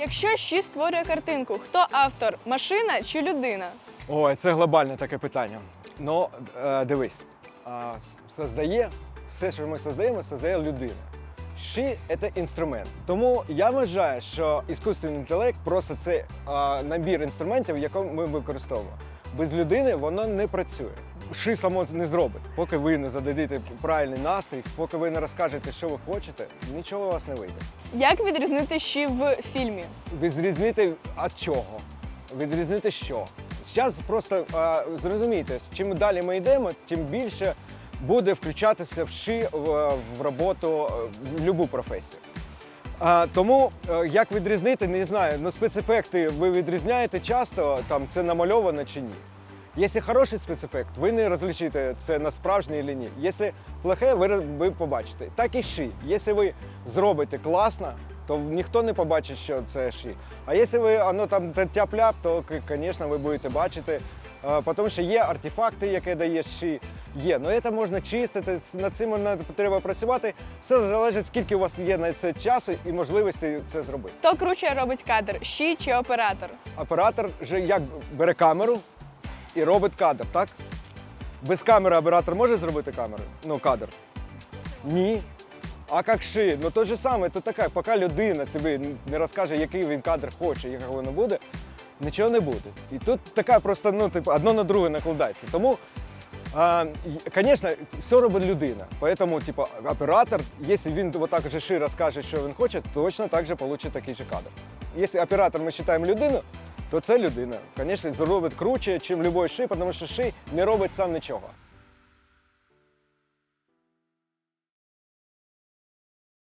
Якщо щі створює картинку, хто автор? Машина чи людина? Ой, це глобальне таке питання. Ну, е, дивись, создає, все, що ми создаємо, создає людина. Ши це інструмент. Тому я вважаю, що іскусственний інтелект просто це набір інструментів, який ми використовуємо. Без людини воно не працює. Ши само не зробить. Поки ви не зададите правильний настрій, поки ви не розкажете, що ви хочете, нічого у вас не вийде. Як відрізнити щі в фільмі? Відрізнити від чого? Відрізнити що? Зараз просто а, зрозумійте, чим далі ми йдемо, тим більше буде включатися вши в, в роботу е, в будь-яку професію. А, тому е, як відрізнити, не знаю, ну спецефекти ви відрізняєте часто, там це намальовано чи ні. Якщо хороший спецефект, ви не розлічите, це на справжній чи ні. Якщо плохе, ви, ви побачите. Так і ши. Якщо ви зробите класно, то ніхто не побачить, що це ши. А якщо ви воно там тяп-ляп, то, звісно, ви будете бачити. Тому що є артефакти, які дає ши. Є, ну це можна чистити, над цим треба працювати. Все залежить, скільки у вас є на це часу і можливості це зробити. Хто круче робить кадр? Щі чи оператор? Оператор же як бере камеру і робить кадр, так? Без камери оператор може зробити камеру? Ну, кадр? Ні. А як ши? Ну то же саме, то така, поки людина тобі не розкаже, який він кадр хоче, як воно буде, нічого не буде. І тут така просто, ну, типу, одно на друге накладається. Тому, звісно, все робить людина. Поэтому, типу, оператор, якщо він вот так же ши розкаже, що він хоче, точно так же получить такий же кадр. Якщо оператор ми вважаємо людину, то це людина. Звісно, зробить круче, ніж будь-який ши, тому що ши не робить сам нічого.